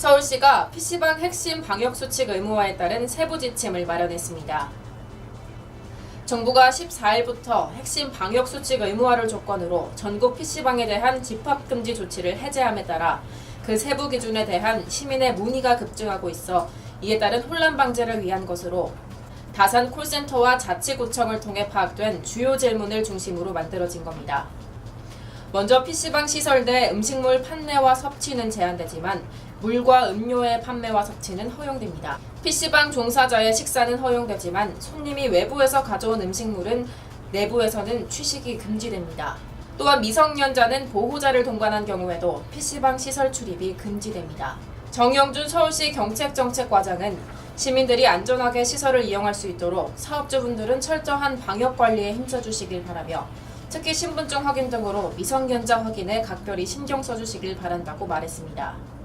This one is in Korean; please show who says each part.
Speaker 1: 서울시가 PC방 핵심 방역수칙 의무화에 따른 세부 지침을 마련했습니다. 정부가 14일부터 핵심 방역수칙 의무화를 조건으로 전국 PC방에 대한 집합금지 조치를 해제함에 따라 그 세부 기준에 대한 시민의 문의가 급증하고 있어 이에 따른 혼란 방지를 위한 것으로 다산 콜센터와 자치구청을 통해 파악된 주요 질문을 중심으로 만들어진 겁니다. 먼저 PC방 시설 내 음식물 판매와 섭취는 제한되지만 물과 음료의 판매와 섭취는 허용됩니다. PC방 종사자의 식사는 허용되지만 손님이 외부에서 가져온 음식물은 내부에서는 취식이 금지됩니다. 또한 미성년자는 보호자를 동반한 경우에도 PC방 시설 출입이 금지됩니다. 정영준 서울시 경책정책과장은 시민들이 안전하게 시설을 이용할 수 있도록 사업주분들은 철저한 방역 관리에 힘써주시길 바라며 특히 신분증 확인 등으로 미성년자 확인에 각별히 신경 써주시길 바란다고 말했습니다.